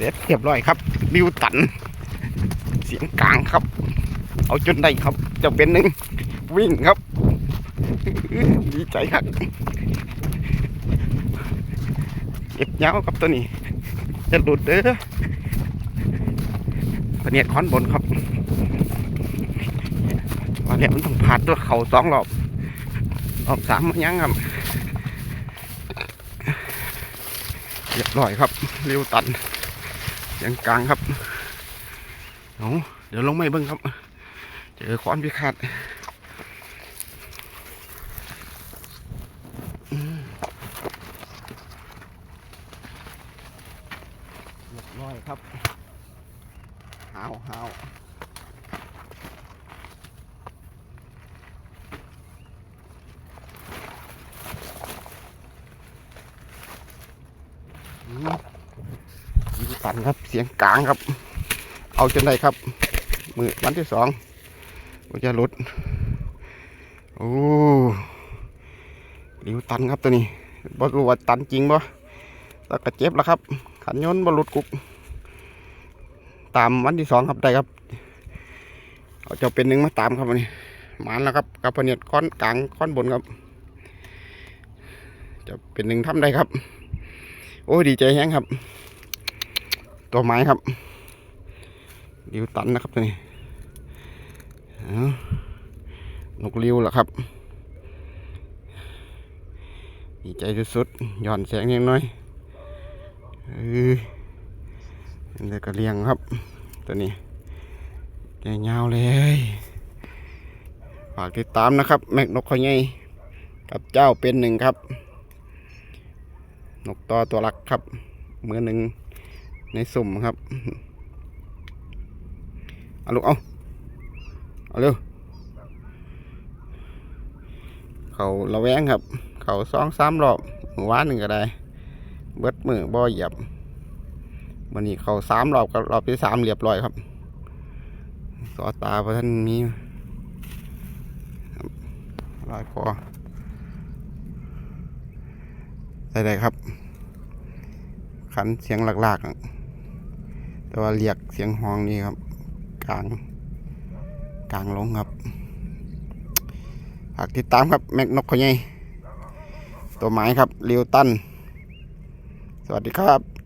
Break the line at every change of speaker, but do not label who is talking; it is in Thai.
เสร็จเรียบร้อยครับริวตัน เสียงกลางครับ เอาจนได้ครับจะเป็นหนึ่งวิ่งครับ ดีใจครับเก็บยาวครับตัวนี้ จะหลุดเด้อพะเนียดค้อนบนครับว่าแล้มันต้องผ่านตัวเข่าสองรอบรอบสามมันยังครับเรียบร้อยครับ เร็วตัน ยงกลางครับเอาเดี๋ยวลงไม่เบิ้งครับเจอค้อนพิฆาตเรียบร้อยครับหาวหาวอืมันครับ เสียงกลางครับ เอาจนได้ครับ มือวันที่สองมันจะหลุด โอ้ริวตันครับตัวนี้บ่รู้ว่าตันจริงบ่แล้วก็เจ็บแล้วครับ ขันยนต์บ่หลุดกุก ตามวันที่สองครับได้ครับ เอาเจ้าเป็นหนึ่งมาตามครับวันนี้หมานแล้วครับกับพเนียดค้อนกลางค้อนบนครับ จะเป็นหนึ่งทำได้ครับ โอ้ดีใจแห้งครับ ตัวไม้ครับริวตันนะครับตัวนี้นกริวเหรอครับดีใจสุดๆหย่อนแสงยังน้อยเออเด็กกระเลียงครับ ตัวนี้แกยาวเลยฝากติดตามนะครับ แม็กนกเขาใหญ่กับเจ้าเป็นหนึ่งครับ นกต่อตัวรักครับมือหนึ่ง ในสุ่มครับ เอาลูกเอา เอาเร็ว เขาระแวงครับ เขาสองสามรอบหัวหนึ่งก็ได้ เบิดมือบ่เหยียบวันนี้เขาสามรอบกับรอบที่สามเรียบร้อยครับ สอตาเพราะท่านมีลายคอได้ครับ ขันเสียงหลักๆ แต่ว่าเรียกเสียงห้องนี่ครับ กลาง กลางลงครับฝากติดตามครับ แม็กนกขยายตัวไม้ครับเรียวตัน สวัสดีครับ